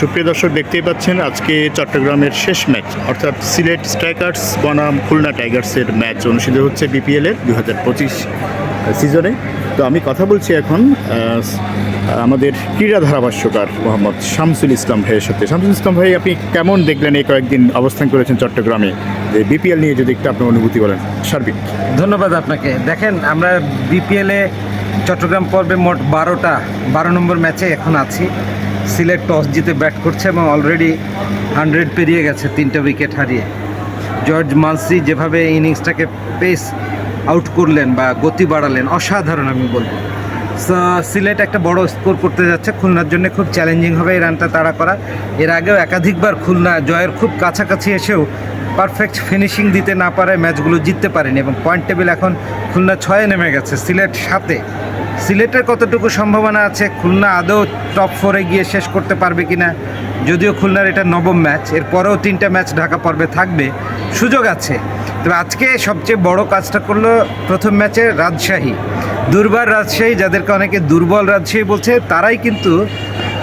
সুপ্রিয় দর্শক, দেখতেই পাচ্ছেন আজকে চট্টগ্রামের শেষ ম্যাচ, অর্থাৎ সিলেট স্ট্রাইকার্স, বনাম, খুলনা টাইগার্সের ম্যাচ অনুষ্ঠিত হচ্ছে বিপিএল এর দু হাজার পঁচিশ সিজনে তো আমি কথা বলছি এখন আমাদের ক্রীড়া ধারাভাষ্যকার মোহাম্মদ শামসুল ইসলাম ভাইয়ের সাথে। শামসুল ইসলাম ভাই, আপনি কেমন দেখলেন এই কয়েকদিন অবস্থান করেছেন চট্টগ্রামে? যে বিপিএল নিয়ে যদি একটু আপনার অনুভূতি বলেন, সার্বিক। ধন্যবাদ আপনাকে। দেখেন, আমরা বিপিএলে চট্টগ্রাম পর্বে মোট বারোটা, বারো নম্বর ম্যাচে এখন আছি। সিলেট টস জিতে ব্যাট করছে এবং অলরেডি হান্ড্রেড পেরিয়ে গেছে, তিনটা উইকেট হারিয়ে। জর্জ মালসি যেভাবে ইনিংসটাকে পেস আউট করলেন বা গতি বাড়ালেন, অসাধারণ আমি বলব। সিলেট একটা বড় স্কোর করতে যাচ্ছে, খুলনার জন্য খুব চ্যালেঞ্জিং হবে এই রানটা তাড়া করা এর আগেও একাধিকবার খুলনা জয়ের খুব কাছাকাছি এসেও পারফেক্ট ফিনিশিং দিতে না পারে ম্যাচগুলো জিততে পারেনি এবং পয়েন্ট টেবিল এখন খুলনা ছয়ে নেমে গেছে, সিলেট সাতে। সিলেটের কতটুকু সম্ভাবনা আছে? খুলনা আদৌ টপ ফোরে গিয়ে শেষ করতে পারবে কিনা? যদিও খুলনার এটা নবম ম্যাচ এরপরেও তিনটা ম্যাচ ঢাকা পর্বে থাকবে। সুযোগ আছে। তবে আজকে সবচেয়ে বড় কাজটা করল প্রথম ম্যাচে রাজশাহী। দুর্বার রাজশাহী, যাদেরকে অনেকে দুর্বল রাজশাহী বলছে, তারাই কিন্তু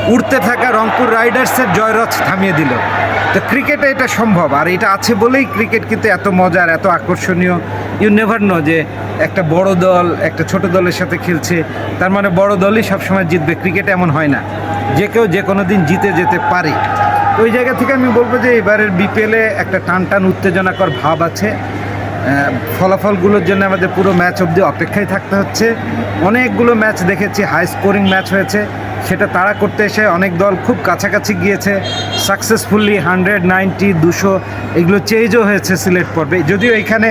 উঠতে থাকা রংপুর রাইডার্সের জয়রথ থামিয়ে দিল। তো ক্রিকেটে এটা সম্ভব, আর এটা আছে বলেই ক্রিকেট কিন্তু এত মজার, এত আকর্ষণীয়। ইউ নেভার নো যে একটা বড় দল, একটা ছোট দলের সাথে খেলছে, তার মানে বড় দলই সবসময় জিতবে। ক্রিকেটে এমন হয় না। যে কেউ যে কোনো দিন জিতে যেতে পারে। ওই জায়গা থেকে আমি বলব যে এবারের বিপিএলে একটা টান টান উত্তেজনাকর ভাব আছে। ফলাফলগুলোর জন্য আমাদের পুরো ম্যাচ অবধি অপেক্ষায় থাকতে হচ্ছে। অনেকগুলো ম্যাচ দেখেছি হাই স্কোরিং ম্যাচ হয়েছে। সেটা তাড়া করতে এসে অনেক দল খুব কাছাকাছি গিয়েছে। সাকসেসফুলি হান্ড্রেড নাইনটি দুশো, এগুলো চেঞ্জও হয়েছে সিলেট পর্বে। যদিও এখানে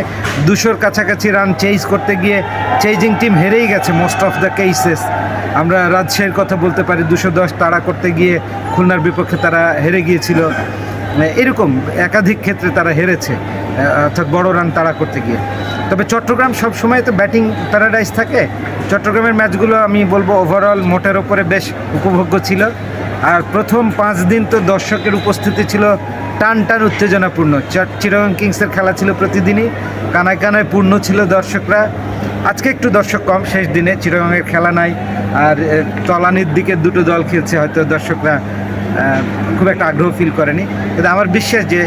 দুশোর কাছাকাছি রান চেঞ্জ করতে গিয়ে চেঞ্জিং টিম হেরেই গেছে মোস্ট অফ দ্য কেসেস আমরা রাজশাহীর কথা বলতে পারি, দুশো দশ তাড়া করতে গিয়ে খুলনার বিপক্ষে তারা হেরে গিয়েছিল। এরকম একাধিক ক্ষেত্রে তারা হেরেছে অর্থাৎ বড় রান তাড়া করতে গিয়ে। তবে চট্টগ্রাম সব সময় তো ব্যাটিং প্যারাডাইস থাকে। চট্টগ্রামের ম্যাচগুলো আমি বলব ওভারঅল মোটের ওপরে বেশ উপভোগ্য ছিল। আর প্রথম পাঁচ দিন তো দর্শকের উপস্থিতি ছিল টান টান উত্তেজনাপূর্ণ। চিটাগং কিংসের খেলা ছিল প্রতিদিনই, কানায় কানায় পূর্ণ ছিল দর্শকরা। আজকে একটু দর্শক কম, শেষ দিনে। চিটাগংয়ের খেলা নাই। আর তলানির দিকে দুটো দল খেলছে, হয়তো দর্শকরা খুব একটা আগ্রহ ফিল করেনি। কিন্তু আমার বিশ্বাস যে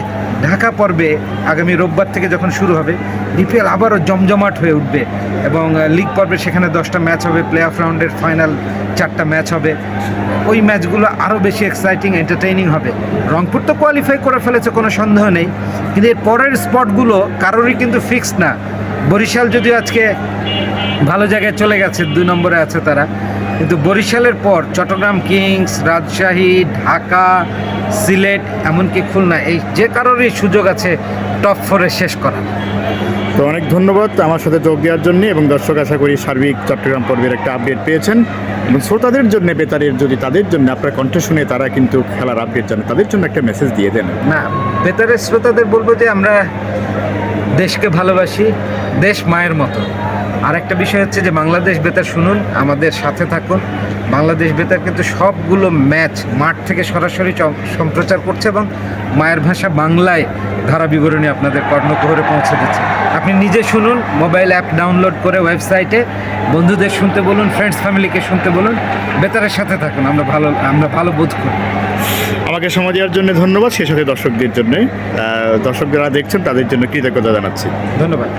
ঢাকা পর্বে আগামী রোববার থেকে যখন শুরু হবে বিপিএল আবারও জমজমাট হয়ে উঠবে এবং লিগ পর্বে সেখানে দশটা ম্যাচ হবে প্লে অফ রাউন্ডের ফাইনাল চারটা ম্যাচ হবে। ওই ম্যাচগুলো আরও বেশি এক্সাইটিং এন্টারটেইনিং হবে। রংপুর তো কোয়ালিফাই করে ফেলেছে, কোনো সন্দেহ নেই। কিন্তু এর পরের স্পটগুলো কারোরই কিন্তু ফিক্সড না। বরিশাল যদিও আজকে ভালো জায়গায় চলে গেছে দুই নম্বরে আছে তারা। কিন্তু বরিশালের পর চট্টগ্রাম কিংস রাজশাহী ঢাকা সিলেট এমনকি খুলনা এই যে কারোরই সুযোগ আছে টপ ফোরে শেষ করা তো অনেক ধন্যবাদ আমার সাথে যোগ দেওয়ার জন্য এবং দর্শক আশা করি সার্বিক চট্টগ্রাম পর্বের একটা আপডেট পেয়েছেন। এবং শ্রোতাদের জন্য বেতারের যদি তাদের জন্য আপনার কণ্ঠ শুনে তারা কিন্তু খেলার আপডেট জানে। তাদের জন্য একটা মেসেজ দিয়ে দেন। না বেতারের শ্রোতাদের বলব যে আমরা দেশকে ভালোবাসি দেশ মায়ের মতো। আর একটা বিষয় হচ্ছে যে বাংলাদেশ বেতার শুনুন আমাদের সাথে থাকুন। বাংলাদেশ বেতার কিন্তু সবগুলো ম্যাচ মাঠ থেকে সরাসরি সম্প্রচার করছে এবং মায়ের ভাষা বাংলায় ধারা বিবরণী আপনাদের কর্ণকুহরে পৌঁছে দিচ্ছে। আপনি নিজে শুনুন মোবাইল অ্যাপ ডাউনলোড করে ওয়েবসাইটে বন্ধুদের শুনতে বলুন ফ্রেন্ডস ফ্যামিলিকে শুনতে বলুন বেতারের সাথে থাকুন আমরা ভালো আমরা ভালো বোধ করি। আমাকে সময় দেওয়ার জন্য ধন্যবাদ সেই সাথে দর্শকদের জন্য। দর্শক যারা দেখছেন তাদের জন্য কৃতজ্ঞতা জানাচ্ছি। ধন্যবাদ।